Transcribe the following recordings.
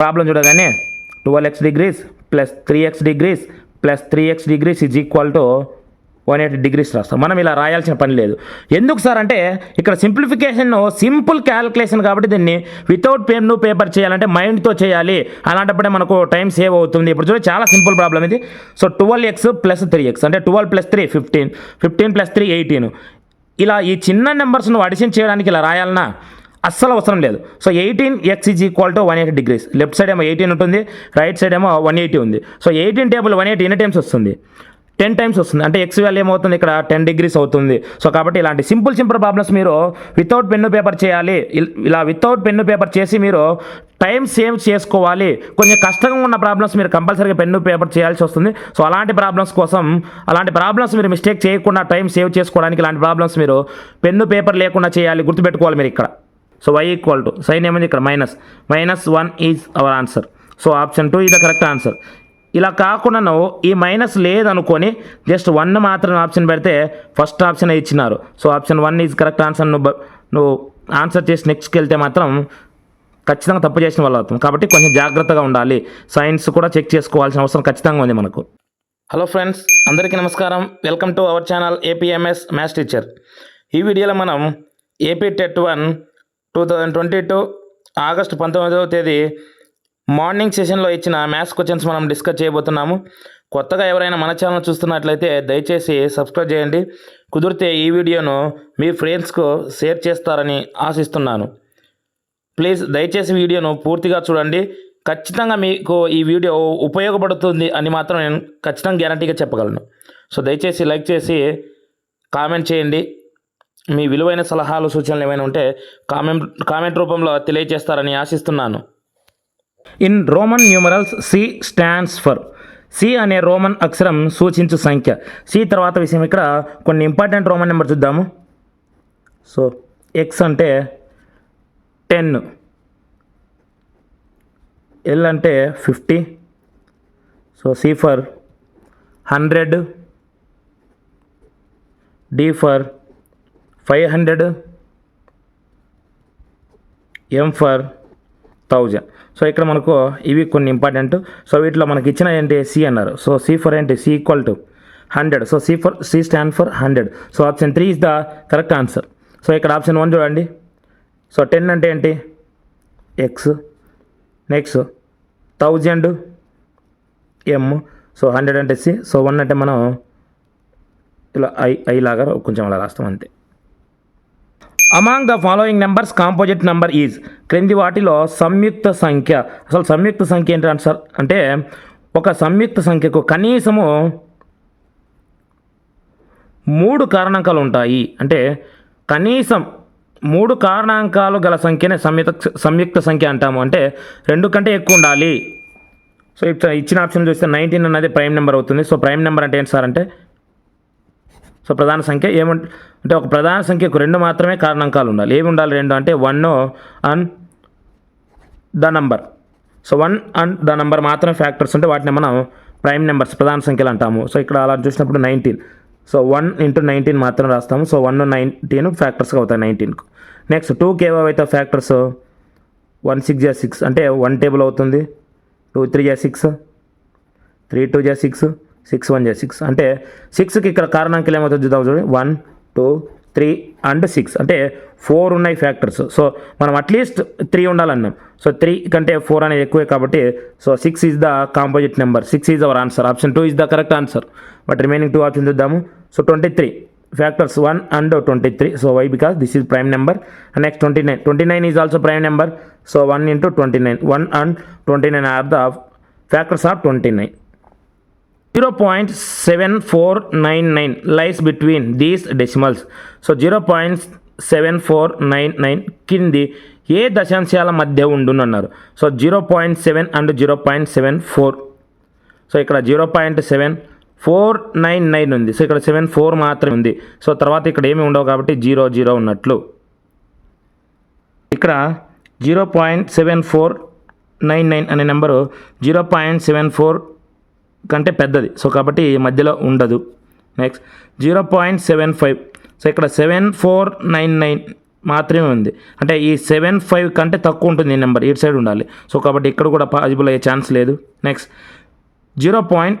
Problem చూడగానే twelve x degrees plus three x degrees plus three x degrees is equal to one eighty degrees రాస్తాం మనం ఇలా రాయాల్సిన పని లేదు ఎందుకు సార్ అంటే ఇక్కడ సింప్లిఫికేషన్ సింపుల్ క్యాలిక్యులేషన్ కాబట్టి దీన్ని వితౌట్ పెన్ పేపర్ చేయాలంటే మైండ్తో చేయాలి అలాంటప్పుడే మనకు టైం సేవ్ అవుతుంది ఇప్పుడు చూడండి చాలా సింపుల్ ప్రాబ్లం ఇది so twelve x plus three x అంటే twelve plus three fifteen fifteen plus three eighteen ఇలా ఈ చిన్న నెంబర్స్ను అడిషన్ చేయడానికి ఇలా రాయాలన్నా అస్సలు అవసరం లేదు so eighteen x is equal to one eighty degrees left side ఏమో ఎయిటీన్ ఉంటుంది రైట్ సైడ్ ఏమో వన్ ఎయిటీ ఉంది so eighteen table one eighty ఎన్ని టైమ్స్ వస్తుంది టెన్ టైమ్స్ వస్తుంది అంటే ఎక్స్ వాల్యూ ఏమవుతుంది ఇక్కడ టెన్ డిగ్రీస్ అవుతుంది సో కాబట్టి ఇలాంటి సింపుల్ సింపుల్ ప్రాబ్లమ్స్ మీరు వితౌట్ పెన్ను పేపర్ చేయాలి ఇలా వితౌట్ పెన్ను పేపర్ చేసి మీరు టైం సేవ్ చేసుకోవాలి కొంచెం కష్టంగా ఉన్న ప్రాబ్లమ్స్ మీరు కంపల్సరీగా పెన్ను పేపర్ చేయాల్సి వస్తుంది సో అలాంటి ప్రాబ్లమ్స్ కోసం అలాంటి ప్రాబ్లమ్స్ మీరు మిస్టేక్ చేయకుండా టైం సేవ్ చేసుకోవడానికి ఇలాంటి ప్రాబ్లమ్స్ మీరు పెన్ను పేపర్ లేకుండా చేయాలి గుర్తుపెట్టుకోవాలి మీరు ఇక్కడ so y equal to sign ఏమైంది ఇక్కడ minus minus one is our answer so option two ఇది కరెక్ట్ ఆన్సర్ ఇలా కాకుండా నువ్వు ఈ మైనస్ లేదనుకొని జస్ట్ వన్ మాత్రం ఆప్షన్ పెడితే ఫస్ట్ ఆప్షన్ ఇచ్చినారు so option one is correct answer నువ్వు నువ్వు ఆన్సర్ చేసి నెక్స్ట్కి వెళ్తే మాత్రం ఖచ్చితంగా తప్పు చేసిన వాళ్ళు అవుతాం కాబట్టి కొంచెం జాగ్రత్తగా ఉండాలి సైన్స్ కూడా చెక్ చేసుకోవాల్సిన అవసరం ఖచ్చితంగా ఉంది మనకు హలో ఫ్రెండ్స్ అందరికీ నమస్కారం welcome to our channel APMS maths teacher ఈ వీడియోలో మనం AP TET one two thousand twenty two August పంతొమ్మిదవ తేదీ మార్నింగ్ సెషన్లో ఇచ్చిన మ్యాథ్స్ క్వశ్చన్స్ మనం డిస్కస్ చేయబోతున్నాము కొత్తగా ఎవరైనా మన ఛానల్ చూస్తున్నట్లయితే దయచేసి సబ్స్క్రైబ్ చేయండి కుదిరితే ఈ వీడియోను మీ ఫ్రెండ్స్కు షేర్ చేస్తారని ఆశిస్తున్నాను ప్లీజ్ దయచేసి వీడియోను పూర్తిగా చూడండి ఖచ్చితంగా మీకు ఈ వీడియో ఉపయోగపడుతుంది అని మాత్రం నేను ఖచ్చితంగా గ్యారంటీగా చెప్పగలను సో దయచేసి లైక్ చేసి కామెంట్ చేయండి మీ విలువైన సలహాలు సూచనలు ఏమైనా ఉంటే కామెంట్ కామెంట్ రూపంలో తెలియజేస్తారని ఆశిస్తున్నాను in Roman numerals C stands for C అనే రోమన్ అక్షరం సూచించు సంఖ్య సి తర్వాత విషయం ఇక్కడ కొన్ని ఇంపార్టెంట్ రోమన్ నెంబర్ చూద్దాము సో ఎక్స్ అంటే టెన్ ఎల్ అంటే fifty so C for hundred D for five hundred M for thousand so ఇక్కడ మనకు ఇవి కొన్ని ఇంపార్టెంట్ సో వీటిలో మనకి ఇచ్చిన ఏంటి సి అన్నారు సో సి ఫర్ ఏంటి C equal to hundred so C for C stand for hundred so option three is the correct answer so ఇక్కడ ఆప్షన్ వన్ చూడండి సో టెన్ అంటే ఏంటి X next thousand M so hundred అంటే C so one అంటే మనం ఇలా I I లాగా కొంచెం అలా రాస్తాం అంతే among the following numbers composite number is క్రింది వాటిలో సంయుక్త సంఖ్య అసలు సంయుక్త సంఖ్య ఏంటి ఆన్సర్ అంటే ఒక సంయుక్త సంఖ్యకు కనీసము మూడు కారణాంకాలు ఉంటాయి అంటే కనీసం మూడు కారణాంకాలు గల సంఖ్యనే సంయుక్త సంయుక్త సంఖ్య అంటాము అంటే రెండు కంటే ఎక్కువ ఉండాలి సో ఇచ్చిన ఆప్షన్ చూస్తే నైన్టీన్ అనేది ప్రైమ్ నెంబర్ అవుతుంది సో ప్రైమ్ నెంబర్ అంటే ఏంటి సార్ అంటే సో ప్రధాన సంఖ్య ఏముంట అంటే ఒక ప్రధాన సంఖ్యకు రెండు మాత్రమే కారణాంకాలు ఉండాలి ఏమి ఉండాలి రెండు అంటే one and the number so one and the number మాత్రమే ఫ్యాక్టర్స్ ఉంటే వాటిని మనం ప్రైమ్ నెంబర్స్ ప్రధాన సంఖ్యలు అంటాము సో ఇక్కడ అలా చూసినప్పుడు nineteen so one into nineteen మాత్రం రాస్తాము సో వన్ నైన్టీన్ ఫ్యాక్టర్స్గా అవుతాయి నైన్టీన్కు నెక్స్ట్ టూకి ఏవైతే ఫ్యాక్టర్స్ వన్ సిక్స్ జా సిక్స్ అంటే వన్ టేబుల్ అవుతుంది టూ త్రీ జా సిక్స్ త్రీ టూ జా six six one zero six అంటే సిక్స్కి ఇక్కడ కారణాంకలు ఏమవుతుంది చూద్దాం చూడండి one two three and six అంటే ఫోర్ ఉన్నాయి ఫ్యాక్టర్స్ సో మనం అట్లీస్ట్ త్రీ ఉండాలన్నాం సో త్రీ కంటే ఫోర్ అనేది ఎక్కువే కాబట్టి so six is the composite number six is our answer option two is the correct answer but remaining two option చూద్దాము so twenty three factors one and twenty three so why because this is prime number and next twenty nine twenty nine is also prime number so one into twenty nine one and twenty nine are the factors of twenty nine zero point seven four nine nine lies between these decimals so zero point seven four nine nine కింది ఏ దశాంశాల మధ్య ఉండునన్నారు so zero point seven and zero point seven four so ఇక్కడ zero point seven four nine nine ఉంది so ఇక్కడ seven four మాత్రమే ఉంది so తర్వాత ఇక్కడ ఏమి ఉండవు కాబట్టి జీరో జీరో ఉన్నట్లు ఇక్కడ zero point seven four nine nine అనే number zero point seven four కంటే పెద్దది సో కాబట్టి ఈ మధ్యలో ఉండదు next zero point seven five so ఇక్కడ సెవెన్ ఫోర్ నైన్ నైన్ మాత్రమే ఉంది అంటే ఈ సెవెన్ ఫైవ్ కంటే తక్కువ ఉంటుంది ఈ నెంబర్ ఇటు సైడ్ ఉండాలి సో కాబట్టి ఇక్కడ కూడా పాజిబుల్ అయ్యే ఛాన్స్ లేదు next zero point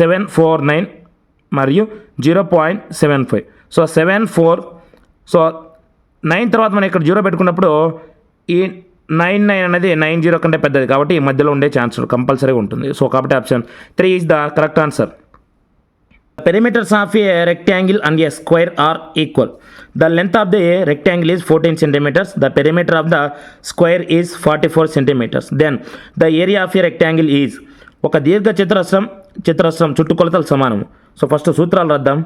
seven four nine మరియు zero point seven five so seven four so nine తర్వాత మనం ఇక్కడ జీరో పెట్టుకున్నప్పుడు ఈ నైన్ నైన్ అనేది నైన్ జీరో కంటే పెద్దది కాబట్టి ఈ మధ్యలో ఉండే ఛాన్స్ కంపల్సరీగా ఉంటుంది సో కాబట్టి option three is the correct answer perimeters of a rectangle and a square are equal the length of the rectangle is fourteen centimetres the perimeter of the square is forty four centimetres then the area of a rectangle is ఒక దీర్ఘ చిత్రస్రం చిత్రస్రం చుట్టుకొలతలు సమానం so first సూత్రాలు రద్దాం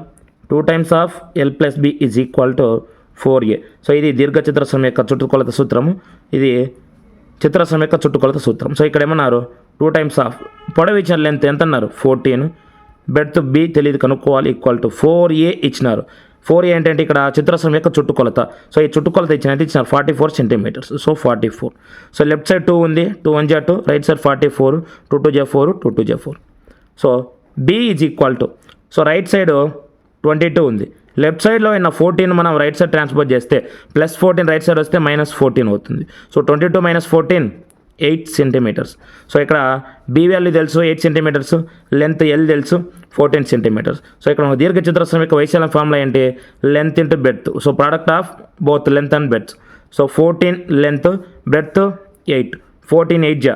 two times of L plus B is equal to four A so ఇది దీర్ఘ చిత్రస్రం యొక్క చుట్టుకొలత సూత్రము ఇది చిత్రసం యొక్క చుట్టుకొలత సూత్రం సో ఇక్కడ ఏమన్నారు టూ టైమ్స్ ఆఫ్ పొడవు ఇచ్చిన లెంత్ ఎంత అన్నారు ఫోర్టీన్ బెడ్త్ బి తెలియదు కనుక్కోవాలి ఈక్వల్ టు ఫోర్ ఏ ఇచ్చినారు ఫోర్ ఏ ఏంటంటే ఇక్కడ చిత్రసం యొక్క చుట్టుకొలత సో ఈ చుట్టుకొలత అయితే ఇచ్చినారు forty four centimetres so forty four so left side two ఉంది టూ వన్ జా two right side forty four two two జా ఫోర్ టూ టూ జా four so B is equal to so right side twenty two ఉంది left సైడ్లో ఉన్న fourteen మనం right side transport చేస్తే plus fourteen right side వస్తే minus fourteen అవుతుంది so twenty two minus fourteen eight centimetres so ఇక్కడ B value తెలుసు eight centimetres length L తెలుసు ఫోర్టీన్ సెంటీమీటర్స్ సో ఇక్కడ దీర్ఘ చతురస్రం యొక్క వైశాల్యం ఫార్ములా ఏంటి length into breadth so product of both length and breadth so fourteen length breadth eight fourteen eight జా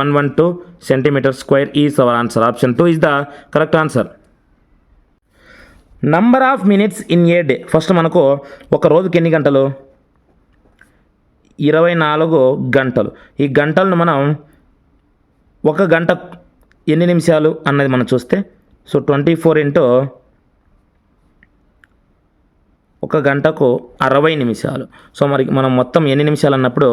one one two centimetre square is our answer option two is the correct answer number of minutes in a day first మనకు ఒక రోజుకి ఎన్ని గంటలు ఇరవై నాలుగు గంటలు ఈ గంటలను మనం ఒక గంట ఎన్ని నిమిషాలు అన్నది మనం చూస్తే సో ట్వంటీ ఫోర్ ఇంటూ ఒక గంటకు అరవై నిమిషాలు సో మరి మనం మొత్తం ఎన్ని నిమిషాలు అన్నప్పుడు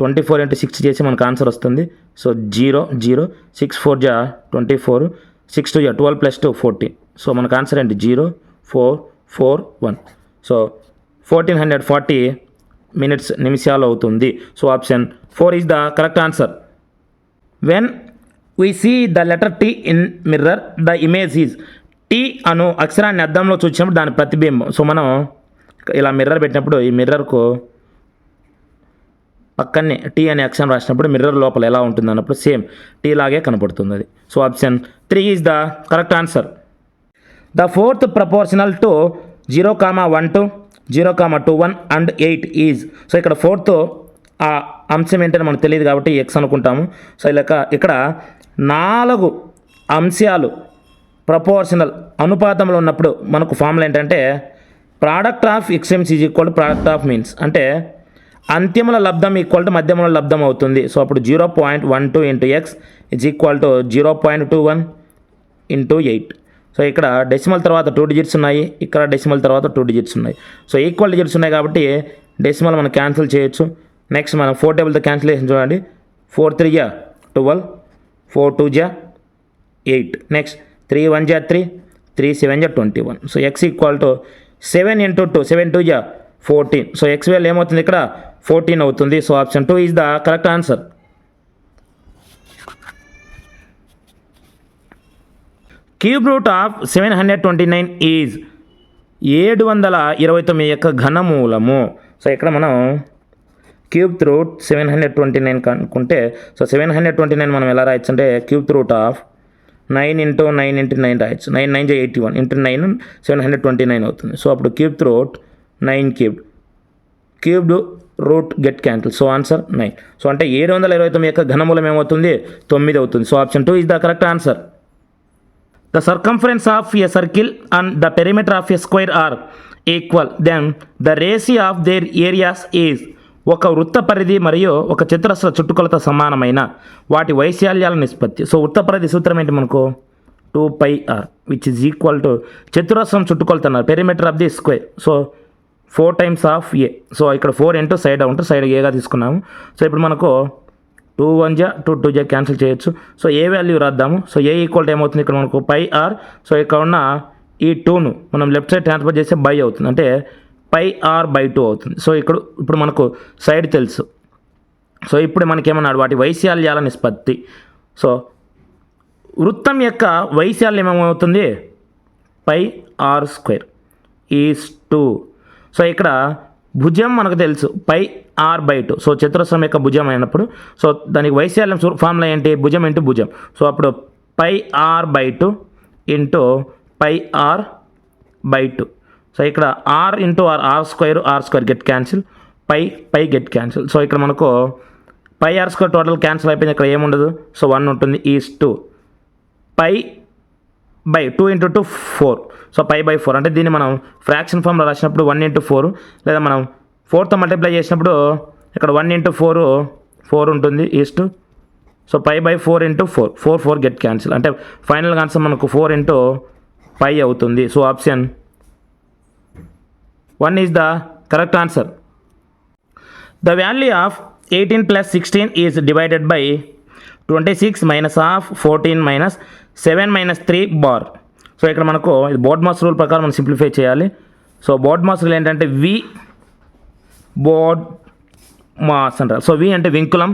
ట్వంటీ ఫోర్ ఇంటూ సిక్స్ చేసి మనకు ఆన్సర్ వస్తుంది so zero zero six four జా ట్వంటీ ఫోర్ సిక్స్ టూ జా twelve plus two fourteen so మనకు ఆన్సర్ ఏంటి zero four four one so fourteen hundred forty minutes నిమిషాలు అవుతుంది so option four is the correct answer when we see the letter T in mirror the image is T అను అక్షరాన్ని అద్దంలో చూసినప్పుడు దాని ప్రతిబింబం so మనం ఇలా మిర్రర్ పెట్టినప్పుడు ఈ మిర్రర్కు పక్కనే టీ అనే అక్షరం రాసినప్పుడు మిర్రర్ లోపల ఎలా ఉంటుంది అన్నప్పుడు సేమ్ టీ లాగే కనపడుతుంది అది so option three is the correct answer the fourth proportional to zero comma one two zero comma two one and eight is so ఇక్కడ ఫోర్త్ ఆ అంశం ఏంటని మనకు తెలియదు కాబట్టి ఎక్స్ అనుకుంటాము సో ఇలా ఇక్కడ నాలుగు అంశాలు ప్రపోర్షనల్ అనుపాతంలో ఉన్నప్పుడు మనకు ఫార్ములా ఏంటంటే product of extremes is equal to product of means అంటే అంత్యముల లబ్ధం ఈక్వల్ టు మధ్యముల లబ్ధం అవుతుంది సో అప్పుడు zero point one two into X is equal to zero point two one into eight so ఇక్కడ డెసిమల్ తర్వాత two digits ఉన్నాయి ఇక్కడ decimal తర్వాత two digits ఉన్నాయి సో ఈక్వల్ డిజిట్స్ ఉన్నాయి కాబట్టి డెసిమల్ మనం క్యాన్సిల్ చేయొచ్చు నెక్స్ట్ మనం ఫోర్ టేబుల్తో క్యాన్సిల్ చేసి చూడండి ఫోర్ త్రీ జా ట్వెల్వ్ ఫోర్ టూ జా ఎయిట్ నెక్స్ట్ త్రీ వన్ జా త్రీ త్రీ సెవెన్ జా twenty one so X equal to seven into two seven two జా ఫోర్టీన్ సో ఎక్స్ వేలు ఏమవుతుంది ఇక్కడ ఫోర్టీన్ అవుతుంది so option two is the correct answer cube root of seven hundred twenty nine is ఏడు వందల ఇరవై తొమ్మిది యొక్క ఘనమూలము సో ఇక్కడ మనం cube root seven hundred twenty nine కనుక్కుంటే so seven hundred twenty nine మనం ఎలా రాయొచ్చు అంటే cube root of nine into nine into nine రాయొచ్చు నైన్ నైన్ జే eighty one into nine seven hundred twenty nine అవుతుంది సో అప్పుడు cube root nine cube cubed root get cancel so answer nine so అంటే ఏడు వందల ఇరవై తొమ్మిది యొక్క ఘనమూలం ఏమవుతుంది తొమ్మిది అవుతుంది so option two is the correct answer the circumference of a circle and the perimeter of a square are equal then the ratio of their areas is ఒక వృత్త పరిధి మరియు ఒక చతురస్ర చుట్టుకొలత సమానమైన వాటి వైశాల్యాల నిష్పత్తి సో వృత్త పరిధి సూత్రం ఏంటి మనకు two pi R which is equal to చతురస్రం చుట్టుకొలత అన్నారు perimeter of the square so four times of A so ఇక్కడ ఫోర్ ఇంటూ సైడ్ ఉంటుంది సైడ్ ఏగా తీసుకున్నాము సో ఇప్పుడు మనకు టూ వన్ జా టూ టూ జా క్యాన్సిల్ చేయొచ్చు సో ఏ వాల్యూ రాద్దాము సో ఏ ఈక్వల్ టైం అవుతుంది ఇక్కడ మనకు పై ఆర్ సో ఇక్కడ ఉన్న ఈ టూను మనం లెఫ్ట్ సైడ్ ట్రాన్స్ఫర్ చేస్తే బై అవుతుంది అంటే పై ఆర్ బై టూ అవుతుంది సో ఇక్కడ ఇప్పుడు మనకు సైడ్ తెలుసు సో ఇప్పుడు మనకేమన్నాడు వాటి వైశాల్యాల నిష్పత్తి సో వృత్తం యొక్క వైశాల్యం ఏమవుతుంది pi R square is two so ఇక్కడ భుజం మనకు తెలుసు pi R by two so చతురస్రం యొక్క భుజం అయినప్పుడు సో దానికి వైశాల్యం ఫార్ములా ఏంటి భుజం ఇంటూ భుజం సో అప్పుడు pi R by two into pi R by two so ఇక్కడ R into R R square R square get cancel pi pi get cancel so ఇక్కడ మనకు pi R square total cancel అయిపోయింది ఇక్కడ ఏముండదు so one ఉంటుంది is two pi by two into two four so pi by four అంటే దీన్ని మనం fraction ఫామ్లో రాసినప్పుడు వన్ ఇంటూ ఫోర్ లేదా మనం ఫోర్తో మల్టిప్లై చేసినప్పుడు ఇక్కడ వన్ ఇంటూ ఫోర్ ఫోర్ ఉంటుంది east so pi by four into four four four get cancel అంటే ఫైనల్ ఆన్సర్ మనకు ఫోర్ ఇంటూ పై అవుతుంది so option one is the correct answer the value of eighteen plus sixteen is divided by twenty six minus of fourteen minus seven minus three bar so ఇక్కడ మనకు ఇది mass rule ప్రకారం మనం simplify చేయాలి so mass rule ఏంటంటే V board mass అంటారు so V అంటే vinculum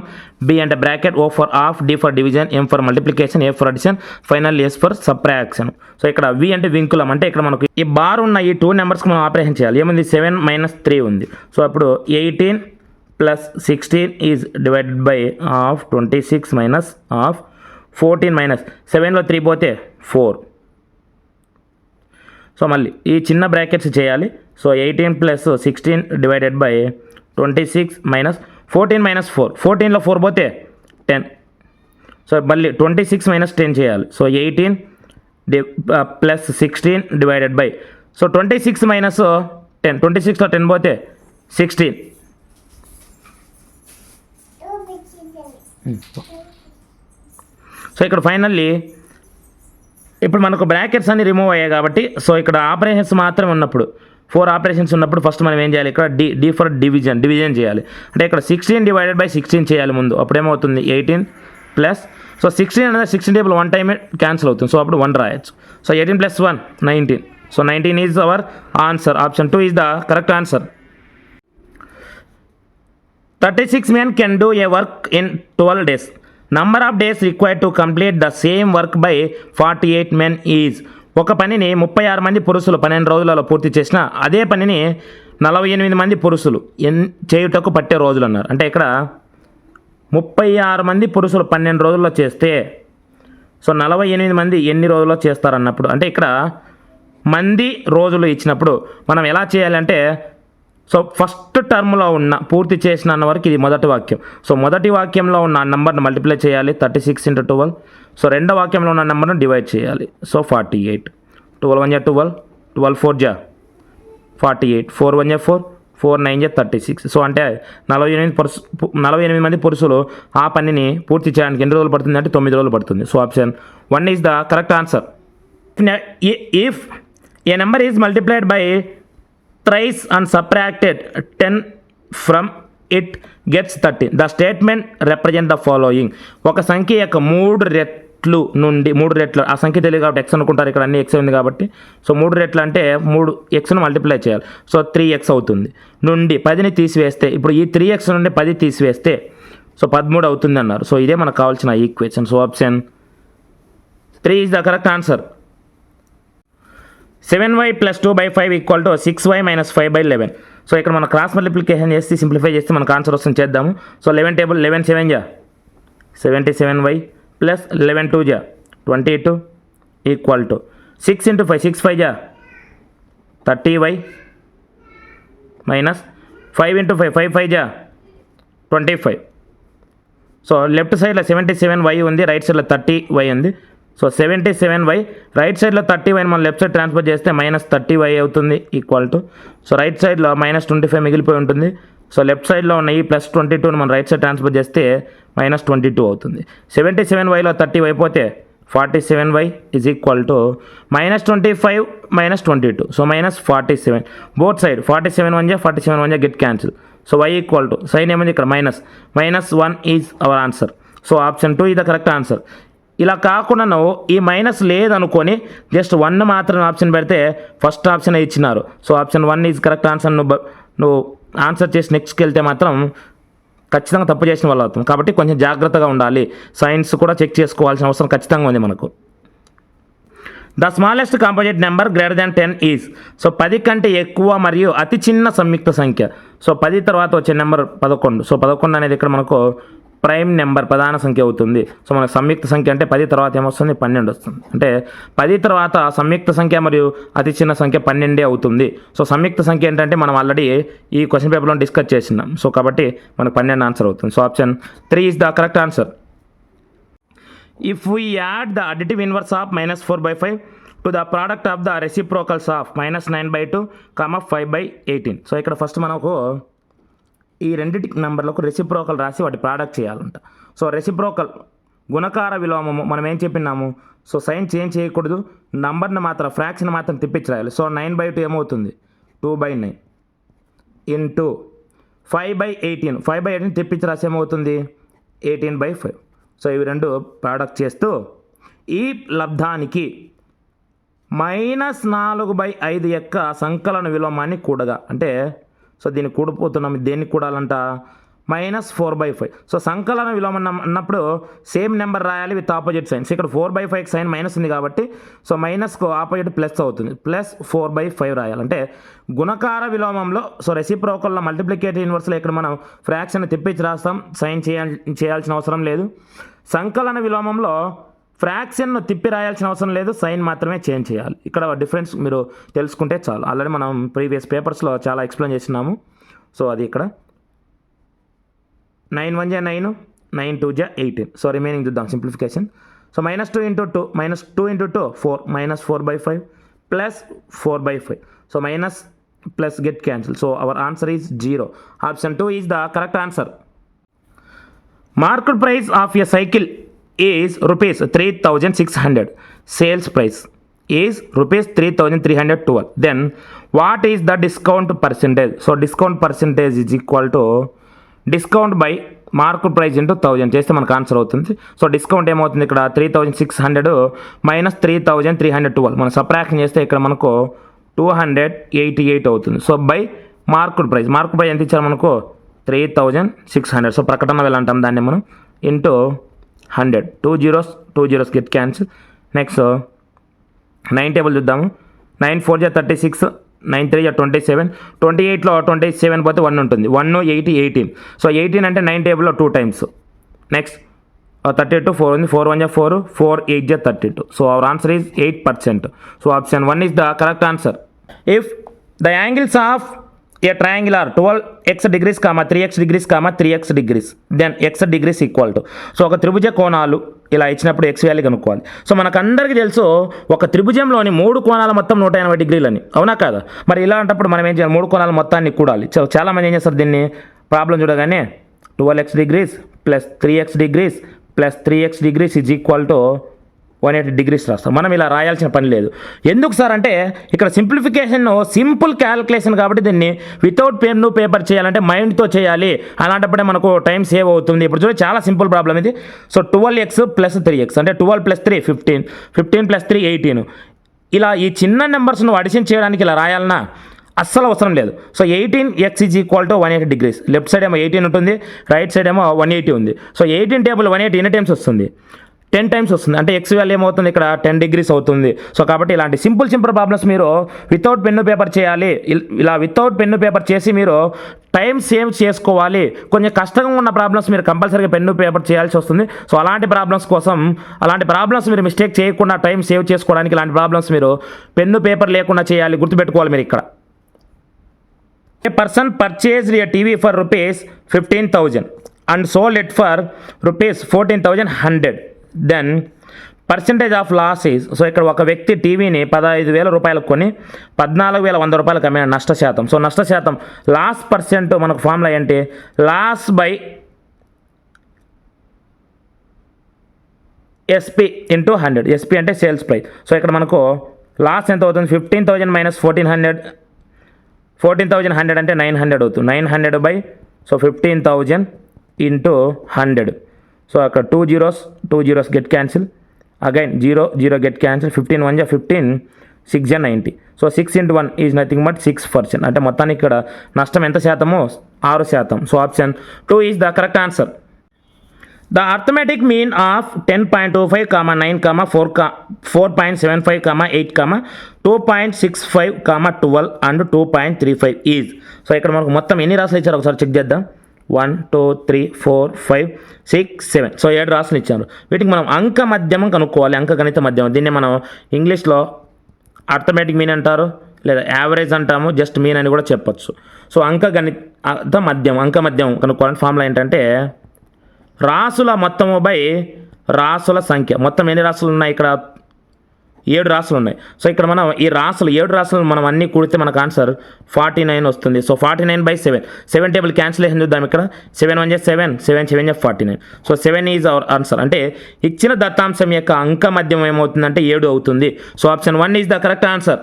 B అంటే bracket O for of D for division M for multiplication A for addition final S for subtraction so ఇక్కడ V అంటే వింకులం అంటే ఇక్కడ మనకు ఈ బార్ ఉన్న ఈ టూ నెంబర్స్కి మనం ఆపరేషన్ చేయాలి ఏముంది సెవెన్ మైనస్ త్రీ ఉంది సో అప్పుడు eighteen plus sixteen is divided by of twenty six minus of fourteen minus సెవెన్లో త్రీ పోతే ఫోర్ సో మళ్ళీ ఈ చిన్న బ్రాకెట్స్ చేయాలి so eighteen plus sixteen divided by twenty six minus fourteen minus four ఫోర్టీన్లో four పోతే ten so మళ్ళీ twenty six minus ten చేయాలి so eighteen D plus sixteen divided by so twenty six minus ten twenty సిక్స్లో ten పోతే sixteen so ఇక్కడ finally ఇప్పుడు మనకు brackets అన్ని రిమూవ్ అయ్యాయి కాబట్టి సో ఇక్కడ ఆపరేషన్స్ మాత్రమే ఉన్నప్పుడు ఫోర్ ఆపరేషన్స్ ఉన్నప్పుడు ఫస్ట్ మనం ఏం చేయాలి ఇక్కడ D D for division division చేయాలి అంటే ఇక్కడ సిక్స్టీన్ డివైడెడ్ బై సిక్స్టీన్ చేయాలి ముందు అప్పుడేమవుతుంది ఎయిటీన్ ప్లస్ సో సిక్స్టీన్ అనేది సిక్స్టీన్ టేబుల్ వన్ టైమే క్యాన్సిల్ అవుతుంది సో అప్పుడు వన్ రాయొచ్చు so eighteen plus one nineteen so nineteen is our answer option two is the correct answer thirty six men can do a work in twelve days number of days require to complete the same work by forty eight men is ఒక పనిని ముప్పై ఆరు మంది పురుషులు పన్నెండు రోజులలో పూర్తి చేసిన అదే పనిని నలభై ఎనిమిది మంది పురుషులు ఎన్ చేయుటకు పట్టే రోజులు అన్నారు అంటే ఇక్కడ ముప్పై ఆరు మంది పురుషులు పన్నెండు రోజుల్లో చేస్తే సో నలభై ఎనిమిది మంది ఎన్ని రోజుల్లో చేస్తారు అన్నప్పుడు అంటే ఇక్కడ మంది రోజులు ఇచ్చినప్పుడు మనం ఎలా చేయాలంటే సో ఫస్ట్ టర్మ్లో ఉన్న పూర్తి చేసిన అన్న వరకు ఇది మొదటి వాక్యం సో మొదటి వాక్యంలో ఉన్న ఆ నెంబర్ని మల్టిప్లై చేయాలి thirty six into twelve so రెండో వాక్యంలో ఉన్న నెంబర్ను డివైడ్ చేయాలి so forty eight twelve one జా ట్వెల్వ్ ట్వెల్వ్ ఫోర్ జా ఫార్టీ ఎయిట్ ఫోర్ వన్ జా ఫోర్ ఫోర్ నైన్ జా థర్టీ సిక్స్ సో అంటే నలభై ఎనిమిది పరుసు నలభై ఎనిమిది మంది పురుషులు ఆ పనిని పూర్తి చేయడానికి ఎన్ని రోజులు పడుతుంది అంటే తొమ్మిది రోజులు పడుతుంది so option one is the correct answer if a number is multiplied by thrice and subtracted ten from it gets thirteen the statement represent the following ఒక సంఖ్య యొక్క మూడు రెట్లు నుండి మూడు రెట్లు ఆ సంఖ్య తెలియదు కాబట్టి ఎక్స్ అనుకుంటారు ఇక్కడ అన్ని ఎక్స్ ఉంది కాబట్టి సో మూడు రెట్లు అంటే మూడు ఎక్స్ను మల్టిప్లై చేయాలి సో త్రీ ఎక్స్ అవుతుంది నుండి పదిని తీసివేస్తే ఇప్పుడు ఈ త్రీ ఎక్స్ నుండి పది తీసివేస్తే సో పదమూడు అవుతుంది అన్నారు సో ఇదే మనకు కావాల్సిన equation so option three is the correct answer seven Y plus two by five equal to six Y minus five by eleven so ఇక్కడ మనం క్రాస్ మల్టిప్లికేషన్ చేసి సింప్లిఫై చేస్తే మనకు ఆన్సర్ వస్తుంది చేద్దాము so eleven table eleven seven జా seventy seven Y plus eleven two జా twenty two equal to six into five six five జా thirty Y minus five into five five five జా twenty five so left సైడ్లో seventy seven why ఉంది right సైడ్లో thirty why ఉంది so seventy seven Y right సైడ్లో thirty వైని మనం left side transfer చేస్తే మైనస్ థర్టీ వై అవుతుంది ఈక్వల్ టు సో రైట్ సైడ్లో మైనస్ ట్వంటీ ఫైవ్ మిగిలిపోయి ఉంటుంది సో లెఫ్ట్ సైడ్లో ఉన్న ఈ ప్లస్ ట్వంటీ టూని మనం రైట్ సైడ్ ట్రాన్స్ఫర్ చేస్తే మైనస్ ట్వంటీ టూ అవుతుంది సెవెంటీ సెవెన్ వైలో థర్టీ అయిపోతే forty seven Y is equal to minus twenty five minus twenty two so minus forty seven both side forty seven one జా forty seven one జా get cancel so Y equal to sign ఏమైంది ఇక్కడ minus minus one is our answer so option two ఇది correct answer ఇలా కాకుండా నువ్వు ఈ minus లేదనుకొని జస్ట్ వన్ మాత్రం ఆప్షన్ పెడితే ఫస్ట్ ఆప్షన్ ఇచ్చినారు so option one is correct answer నువ్వు నువ్వు ఆన్సర్ చేసి నెక్స్ట్కి వెళ్తే మాత్రం ఖచ్చితంగా తప్పు చేసిన వాళ్ళు అవుతాం కాబట్టి కొంచెం జాగ్రత్తగా ఉండాలి సైన్స్ కూడా చెక్ చేసుకోవాల్సిన అవసరం ఖచ్చితంగా ఉంది మనకు the smallest composite number greater than ten is so పది కంటే ఎక్కువ మరియు అతి చిన్న సంయుక్త సంఖ్య సో పది తర్వాత వచ్చే నెంబర్ పదకొండు సో పదకొండు అనేది ఇక్కడ మనకు ప్రైమ్ నెంబర్ ప్రధాన సంఖ్య అవుతుంది సో మనకు సంయుక్త సంఖ్య అంటే పది తర్వాత ఏమొస్తుంది పన్నెండు వస్తుంది అంటే పది తర్వాత సంయుక్త సంఖ్య మరియు అతి చిన్న సంఖ్య పన్నెండే అవుతుంది సో సంయుక్త సంఖ్య ఏంటంటే మనం ఆల్రెడీ ఈ క్వశ్చన్ పేపర్లో డిస్కస్ చేసినాం సో కాబట్టి మనకు పన్నెండు ఆన్సర్ అవుతుంది so option three is the correct answer if we add the additive inverse of minus four by five to the product of the reciprocals of minus nine by two comma five by eighteen so ఇక్కడ first మనకు ఈ రెండింటి నెంబర్లకు reciprocal రాసి వాటి product చేయాలంట so reciprocal గుణకార విలోమము మనం ఏం చెప్పినాము సో సైన్ చేంజ్ చేయకూడదు నంబర్ని మాత్రం ఫ్రాక్షన్ మాత్రం తిప్పించాలి రాయాలి సో నైన్ బై టూ ఏమవుతుంది two by nine in two five by eighteen five by eighteen తెప్పించి రాసి ఏమవుతుంది ఎయిటీన్ బై ఫైవ్ సో ఇవి రెండు ప్రోడక్ట్ చేస్తూ ఈ లబ్ధానికి మైనస్ నాలుగు బై ఐదు యొక్క సంకలన విలోమాన్ని కూడగా అంటే సో దీన్ని కూడిపోతున్నాం దేన్ని కూడాలంట minus four by five so సంకలన విలోమం అన్నప్పుడు సేమ్ నెంబర్ రాయాలి విత్ ఆపోజిట్ సైన్స్ ఇక్కడ ఫోర్ బై ఫైవ్కి సైన్ మైనస్ ఉంది కాబట్టి సో మైనస్కు ఆపోజిట్ ప్లస్ అవుతుంది ప్లస్ ఫోర్ బై ఫైవ్ రాయాలంటే గుణకార విలోమంలో సో రెసిప్రోకల్లో మల్టిప్లికేటివ్ ఇన్వర్స్లో ఇక్కడ మనం ఫ్రాక్షన్ తిప్పించి రాస్తాం సైన్ చేయాల్ చేయాల్సిన అవసరం లేదు సంకలన విలోమంలో ఫ్రాక్షన్ తిప్పి రాయాల్సిన అవసరం లేదు సైన్ మాత్రమే చేంజ్ చేయాలి ఇక్కడ డిఫరెన్స్ మీరు తెలుసుకుంటే చాలు ఆల్రెడీ మనం ప్రీవియస్ పేపర్స్లో చాలా ఎక్స్ప్లెయిన్ చేసినాము సో అది ఇక్కడ నైన్ వన్ జా నైన్ నైన్ టూ జా ఎయిటీన్ సో రిమైనింగ్ చూద్దాం simplification so minus two into two minus two into two four minus four by five plus four by five so minus plus get cancel so our answer is zero option two is the correct answer market price of a cycle rupees three thousand six hundred is rupees 3600 sales price is rupees 3312 then what is the discount percentage so discount percentage is equal to discount by mark price into thousand చేస్తే మనకు answer అవుతుంది so discount ఏమవుతుంది ఇక్కడ three thousand six hundred minus three thousand three hundred twelve మనం subtraction చేస్తే ఇక్కడ మనకు two hundred eighty eight అవుతుంది so by market price market price ఎంత ఇచ్చారు మనకు three thousand six hundred so ప్రకటన వెళ్ళంటాం దాన్ని మనం into hundred two zeros two zeros get cancel next nine table చూద్దాము నైన్ ఫోర్ జా థర్టీ సిక్స్ నైన్ త్రీ జా ట్వంటీ సెవెన్ ట్వంటీ ఎయిట్లో ట్వంటీ సెవెన్ పోతే వన్ ఉంటుంది one eighty eighteen so eighteen అంటే నైన్ టేబుల్లో two times next thirty two four ఉంది four one జా ఫోర్ ఫోర్ ఎయిట్ జా thirty two so our answer is eight percent so option one is the correct answer if the angles of twelve X degrees comma three X degrees comma three X degrees then X degrees equal to so ఒక త్రిభుజ కోణాలు ఇలా ఇచ్చినప్పుడు x value కనుక్కోవాలి సో మనకు అందరికీ తెలుసు ఒక త్రిభుజంలోని మూడు కోణాలు మొత్తం నూట ఎనభై డిగ్రీలని అవునా కాదా మరి ఇలాంటప్పుడు మనం ఏం చేయాలి మూడు కోణాలు మొత్తాన్ని కూడాలి సో చాలామంది ఏం చేస్తారు దీన్ని ప్రాబ్లం చూడగానే twelve X degrees plus three X degrees plus three X degrees is equal to one eighty degrees రాస్తాం మనం ఇలా రాయాల్సిన పని లేదు ఎందుకు సార్ అంటే ఇక్కడ సింప్లిఫికేషన్ సింపుల్ క్యాలిక్యులేషన్ కాబట్టి దీన్ని వితౌట్ పెన్ను పేపర్ చేయాలంటే మైండ్తో చేయాలి అలాంటప్పుడే మనకు టైం సేవ్ అవుతుంది ఇప్పుడు చూడండి చాలా సింపుల్ ప్రాబ్లం ఇది so twelve X plus three X అంటే twelve plus three fifteen fifteen plus three eighteen ఇలా ఈ చిన్న నెంబర్స్ నువ్వు అడిషన్ చేయడానికి ఇలా రాయాలన్నా అస్సలు అవసరం లేదు so eighteen X is equal to one eighty degrees left side ఏమో ఎయిటీన్ ఉంటుంది రైట్ సైడ్ ఏమో వన్ ఎయిటీ ఉంది so eighteen table one eighty ఎన్ని టైమ్స్ వస్తుంది టెన్ టైమ్స్ వస్తుంది అంటే ఎక్స్ వాల్యూ ఏమవుతుంది ఇక్కడ టెన్ డిగ్రీస్ అవుతుంది సో కాబట్టి ఇలాంటి సింపుల్ సింపుల్ ప్రాబ్లమ్స్ మీరు వితౌట్ పెన్ను పేపర్ చేయాలి ఇలా వితౌట్ పెన్ను పేపర్ చేసి మీరు టైం సేవ్ చేసుకోవాలి కొంచెం కష్టంగా ఉన్న ప్రాబ్లమ్స్ మీరు కంపల్సరీగా పెన్ను పేపర్ చేయాల్సి వస్తుంది సో అలాంటి ప్రాబ్లమ్స్ కోసం అలాంటి ప్రాబ్లమ్స్ మీరు మిస్టేక్ చేయకుండా టైం సేవ్ చేసుకోవడానికి ఇలాంటి ప్రాబ్లమ్స్ మీరు పెన్ను పేపర్ లేకుండా చేయాలి గుర్తుపెట్టుకోవాలి మీరు ఇక్కడ a person purchased a TV for rupees fifteen thousand and sold it for rupees fourteen thousand hundred then percentage of loss is so ఇక్కడ ఒక వ్యక్తి టీవీని పదహైదు వేల రూపాయలకు కొని పద్నాలుగు వేల వంద రూపాయలకు అమ్మిన నష్ట శాతం సో నష్ట శాతం లాస్ పర్సెంట్ మనకు ఫార్ములా ఏంటి loss by SP into hundred SP అంటే సేల్స్ ప్రైస్ సో ఇక్కడ మనకు లాస్ ఎంత అవుతుంది fifteen thousand minus fourteen hundred fourteen thousand hundred అంటే నైన్ హండ్రెడ్ అవుతుంది nine hundred by so fifteen thousand into hundred so అక్కడ two zeros two zeros get cancel again zero zero get cancel fifteen one జా fifteen six జా ninety so six into one is nothing but six percent అంటే మొత్తానికి ఇక్కడ నష్టం ఎంత శాతమో ఆరు శాతం so option two is the correct answer the arithmetic mean of ten point two five comma nine comma four comma four point seven five comma eight comma two point six five comma twelve and two point three five is so ఇక్కడ మనకు మొత్తం ఎన్ని రాసులు ఇచ్చారు ఒకసారి check చేద్దాం one two three four five six seven so ఏడు రాసులు ఇచ్చారు వీటికి మనం అంక మధ్యమం కనుక్కోవాలి అంక గణిత మధ్యమం దీన్ని మనం ఇంగ్లీష్లో అర్థమేటిక్ మీన్ అంటారు లేదా యావరేజ్ అంటాము జస్ట్ మీన్ అని కూడా చెప్పచ్చు సో అంక గణిత మధ్యం అంక మధ్యం కనుక్కోవాలని ఫార్ములా ఏంటంటే రాసుల మొత్తము బై రాసుల సంఖ్య మొత్తం ఎన్ని రాసులు ఉన్నాయి ఇక్కడ ఏడు రాసులు ఉన్నాయి సో ఇక్కడ మనం ఈ రాసులు ఏడు రాసులు మనం అన్ని కూడితే మనకు ఆన్సర్ ఫార్టీ నైన్ వస్తుంది so forty nine by seven seven table cancellation చూద్దాం ఇక్కడ సెవెన్ వన్ జే seven seven seven J forty nine so seven is our answer అంటే ఇచ్చిన దత్తాంశం యొక్క అంక మధ్యం ఏమవుతుందంటే ఏడు అవుతుంది so option one is the correct answer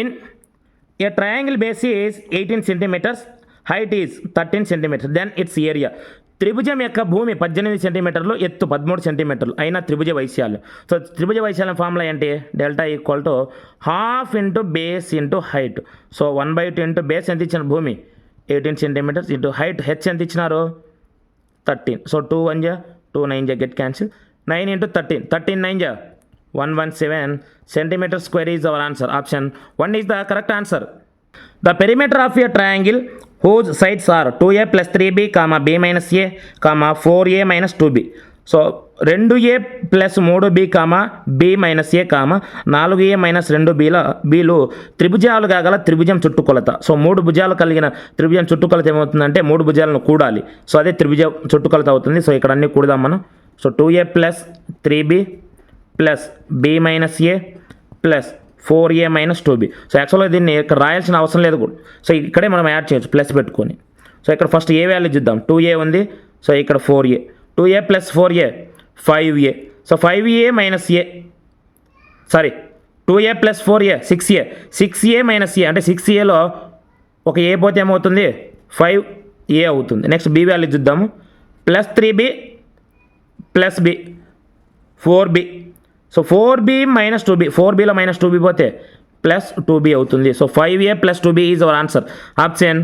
in a triangle base is eighteen centimeters height is thirteen centimeters then its area త్రిభుజం యొక్క భూమి పద్దెనిమిది సెంటీమీటర్లు ఎత్తు పదమూడు సెంటీమీటర్లు అయినా త్రిభుజ వైశాల్యం సో త్రిభుజ వైశాల్యం ఫార్ములా ఏంటి delta equal to half into base into height so one by two into base ఎంత ఇచ్చిన భూమి eighteen centimeters into height H ఎంత ఇచ్చినారు థర్టీన్ సో టూ వన్ జా టూ నైన్ జా get cancel nine into thirteen thirteen nine జా one one seven centimeter square is our answer option one is the correct answer the perimeter of a triangle whose sides are two A plus three B comma B minus A comma four A minus two B so రెండు ఏ plus మూడు B comma B minus A comma నాలుగు ఏ minus రెండు బిల బీలు త్రిభుజాలు కాగల త్రిభుజం చుట్టుకొలత so మూడు భుజాలు కలిగిన త్రిభుజం చుట్టుకొలత ఏమవుతుందంటే మూడు భుజాలను కూడాలి సో అదే త్రిభుజం చుట్టుకొలత అవుతుంది సో ఇక్కడ అన్నీ కూడదాం మనం so two A plus three B plus B minus A plus four A minus two B so యాక్చువల్గా దీన్ని ఇక్కడ రాయాల్సిన అవసరం లేదు కూడా సో ఇక్కడే మనం యాడ్ చేయొచ్చు ప్లస్ పెట్టుకొని సో ఇక్కడ ఫస్ట్ ఏ వాల్యూ చూద్దాం టూ ఏ ఉంది సో ఇక్కడ four A two A plus four A five A so five A minus A sorry two A plus four A six A six A minus A అంటే six ఏలో ఒక ఏ పోతే ఏమవుతుంది five ఏ అవుతుంది next B value చూద్దాము plus three B plus B four B so four B minus two B four బీలో minus two B పోతే plus two B అవుతుంది so five A plus two B is our answer option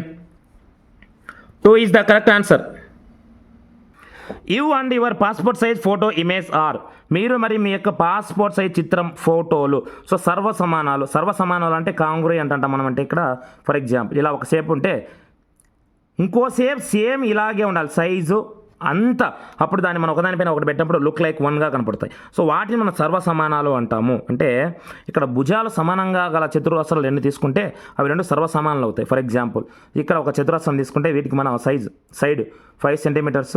two is the correct answer you and your passport size photo image are మీరు మరి మీ యొక్క passport size చిత్రం ఫోటోలు so సర్వ సమానాలు సర్వ సమానాలు అంటే కాంగ్రీ అంటాం మనం అంటే ఇక్కడ ఫర్ ఎగ్జాంపుల్ ఇలా ఒక సేపు ఉంటే ఇంకో సేపు సేమ్ ఇలాగే ఉండాలి సైజు అంత అప్పుడు దాన్ని మనం ఒకదానిపైన ఒకటి పెట్టినప్పుడు లుక్ లైక్ వన్గా కనపడతాయి సో వాటిని మనం సర్వ సమానాలు అంటాము అంటే ఇక్కడ భుజాలు సమానంగా గల చతురస్రాలు రెండు తీసుకుంటే అవి రెండు సర్వ సమానాలు అవుతాయి ఫర్ ఎగ్జాంపుల్ ఇక్కడ ఒక చతురస్రం తీసుకుంటే వీటికి మనం size side five centimetres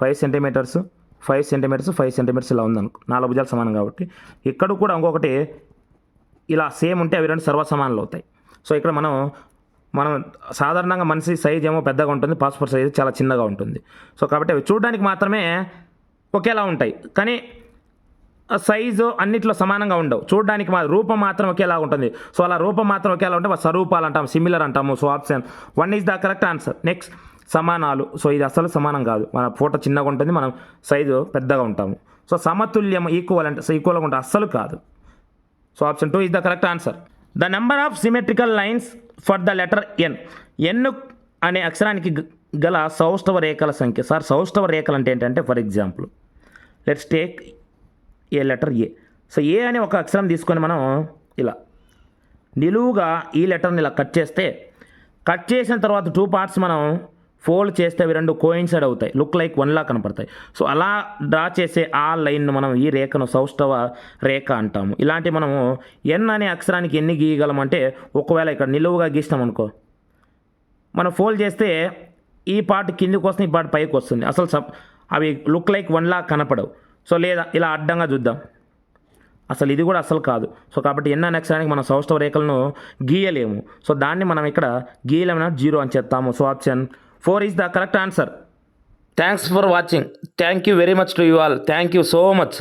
five centimetres five centimetres five centimetres ఇలా ఉందనుకో నాలుగు భుజాలు సమానం కాబట్టి ఇక్కడ కూడా ఇంకొకటి ఇలా సేమ్ ఉంటే అవి రెండు సర్వ సమానాలు అవుతాయి సో ఇక్కడ మనం మనం సాధారణంగా మనిషి సైజ్ ఏమో పెద్దగా ఉంటుంది పాస్పోర్ట్ సైజ్ చాలా చిన్నగా ఉంటుంది సో కాబట్టి అవి చూడడానికి మాత్రమే ఒకేలా ఉంటాయి కానీ సైజు అన్నిట్లో సమానంగా ఉండవు చూడడానికి మా రూపం మాత్రం ఒకేలా ఉంటుంది సో అలా రూపం మాత్రం ఒకేలా ఉంటే స్వరూపాలు అంటాం సిమిలర్ అంటాము so option one is the correct answer next సమానాలు so ఇది అసలు సమానం కాదు మన ఫోటో చిన్నగా ఉంటుంది మనం సైజు పెద్దగా ఉంటాము సో సమతుల్యం ఈక్వల్ అంటే సో ఈక్వల్గా ఉంటే అస్సలు కాదు so option two is the correct answer the number of symmetrical lines for the letter N N అనే అక్షరానికి గల సౌష్ఠవ రేఖల సంఖ్య సార్ సౌష్ఠవ రేఖలు అంటే ఏంటంటే for example let's take a letter A so A అనే ఒక అక్షరం తీసుకొని మనం ఇలా నిలువుగా ఈ లెటర్ని ఇలా కట్ చేస్తే కట్ చేసిన తర్వాత టూ పార్ట్స్ మనం ఫోల్డ్ చేస్తే అవి రెండు కోయిన్సైడ్ అవుతాయి లుక్ లైక్ వన్లా కనపడతాయి సో అలా డ్రా చేసే ఆ లైన్ను మనం ఈ రేఖను సౌష్ఠవ రేఖ అంటాము ఇలాంటి మనము ఎన్ అనే అక్షరానికి ఎన్ని గీయగలమంటే ఒకవేళ ఇక్కడ నిలువుగా గీస్తాం అనుకో మనం ఫోల్డ్ చేస్తే ఈ పార్ట్ కిందికి వస్తుంది ఈ పార్ట్ పైకి వస్తుంది అసలు అవి లుక్ లైక్ వన్లా కనపడవు సో లేదా ఇలా అడ్డంగా చూద్దాం అసలు ఇది కూడా అసలు కాదు సో కాబట్టి ఎన్న అనే అక్షరానికి మనం సౌష్ఠవ రేఖలను గీయలేము సో దాన్ని మనం ఇక్కడ గీయలేమన్నా జీరో అని చెప్తాము so option 4 is the correct answer. Thanks for watching. Thank you very much to you all. Thank you so much.